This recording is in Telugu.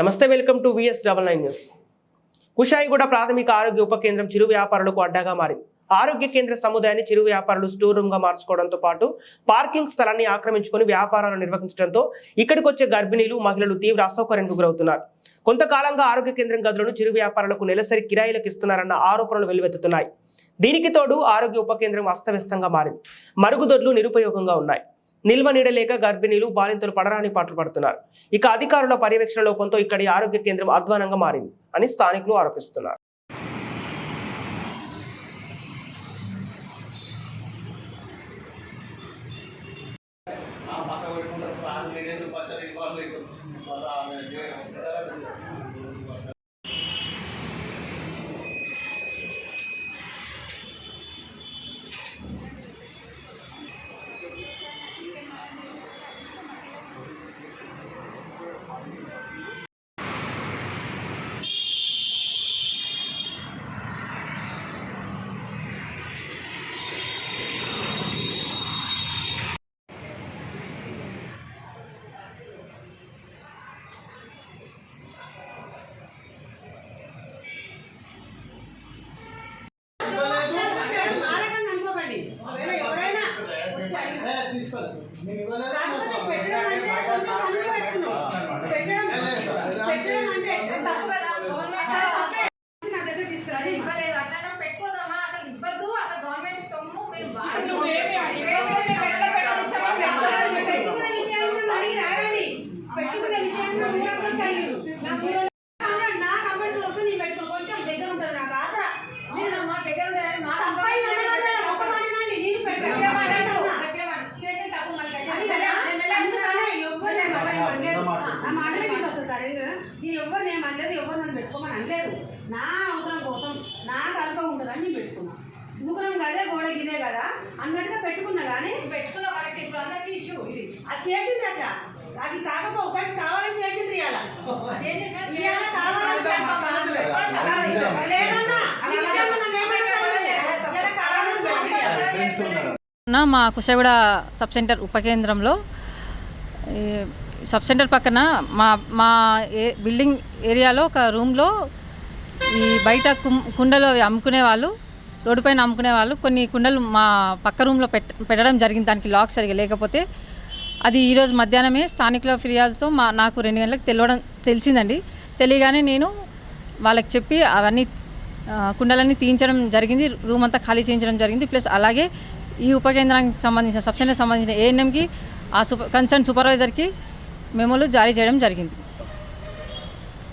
నమస్తే welcome to V S double nine news Kushaiguda ప్రాథమిక ఆరోగ్య ఉప కేంద్రం చిరు వ్యాపారులకు అడ్డాగా మారింది. ఆరోగ్య కేంద్ర సముదాయాన్ని చిరు వ్యాపారులు స్టోర్ రూమ్గా మార్చుకోవడంతో పాటు పార్కింగ్ స్థలాన్ని ఆక్రమించుకొని వ్యాపారాలు నిర్వహించడంతో ఇక్కడికి వచ్చే గర్భిణీలు మహిళలు తీవ్ర అసౌకర్యానికి గురవుతున్నారు. కొంతకాలంగా ఆరోగ్య కేంద్రం గదులను చిరు వ్యాపారులకు నెలసరి కిరాయిలకు ఇస్తున్నారన్న ఆరోపణలు వెల్లువెత్తుతున్నాయి. దీనికి తోడు ఆరోగ్య ఉప కేంద్రం అస్తవ్యస్తంగా మారింది. మరుగుదొడ్లు నిరుపయోగంగా ఉన్నాయి. నిల్వ నీడలేక గర్భిణీలు బాలింతలు పడరాని పాటలు పడుతున్నారు. ఇక అధికారుల పర్యవేక్షణ లోపంతో ఇక్కడి ఆరోగ్య కేంద్రం అధ్వానంగా మారింది అని స్థానికులు ఆరోపిస్తున్నారు. ఆ కాకపోతే పెట్టడం అంటే కొంచెం కనుక పెట్టుకున్నాం. పెట్టడం పెట్టడం అంటే తప్పు కదా గవర్నమెంట్ నా దగ్గర తీసుకురా. ఇవ్వలేదు అట్లా పెట్టుకోదామా అసలు ఇవ్వద్దు అసలు గవర్నమెంట్ సొమ్ము మీరు పెట్టుకునే విషయాన్ని అడిగి రాయండి. పెట్టుకునే విషయాన్ని నన్ను ఊరకు వచ్చి నా ఊరిలో కావాలి, నా కంపెనీలో వస్తే నేను పెట్టుకో. కొంచెం దగ్గర ఉంటుంది నాకు ఆశ. నేను అవునమ్మా, దగ్గర ఉండాలని మా తప్పైంది అనగానే ఒక్క మాట వినండి. నేను గట్టిగా మాట్లాడు, పెట్టుకున్నా. గట్టిగా మాట్లాడు. చేసిన తప్పు మళ్ళీ గట్టిగా అది కదా, నేను వెళ్ళాను అందుకనే ఎవ్వరు నేను కదా. ఎవరిని అనలేదు. నా మాటలే మీకు వస్తుంది సార్ ఎందుకంటే నేను ఎవరు నేను అనలేదు ఎవరు నన్ను పెట్టుకోమని అనలేదు. నా అవసరం కోసం నాకు అల్పం ఉంటుందని నేను పెట్టుకున్నా. దుకాణం కదే గోడ గిదే కదా? అన్నట్టుగా పెట్టుకున్నా కానీ కరెక్ట్ ఇప్పుడు అందరికీ ఇష్యూ ఇది. అది చేసింది అట్లా. అది కాకపోతే ఒకటి కావాలని చేసింది ఇవాళ కావాలని. లేదన్నా, ఏమనలేదు. నా మా కుషగూడ సబ్ సెంటర్ ఉప కేంద్రంలో ఈ సబ్ సెంటర్ పక్కన మా మా ఏ బిల్డింగ్ ఏరియాలో ఒక రూమ్లో ఈ బయట కుండలు అవి అమ్ముకునే వాళ్ళు రోడ్డు పైన అమ్ముకునే వాళ్ళు కొన్ని కుండలు మా పక్క రూమ్లో పెట్ పెట్టడం జరిగింది. దానికి లాక్ సరిగా లేకపోతే అది ఈరోజు మధ్యాహ్నమే స్థానికుల ఫిర్యాదుతో మా నాకు రెండు గంటలకు తెలియడం తెలిసిందండి. తెలియగానే నేను వాళ్ళకి చెప్పి అవన్నీ కుండలన్నీ తీయించడం జరిగింది. రూమ్ అంతా ఖాళీ చేయించడం జరిగింది. ప్లస్ అలాగే ఈ ఉప కేంద్రానికి సంబంధించిన సబ్సెంటర్కి సంబంధించిన ఏఎన్ఎంకి ఆ సూపర్ కన్సర్న్ సూపర్వైజర్కి మెమోలు జారీ చేయడం జరిగింది.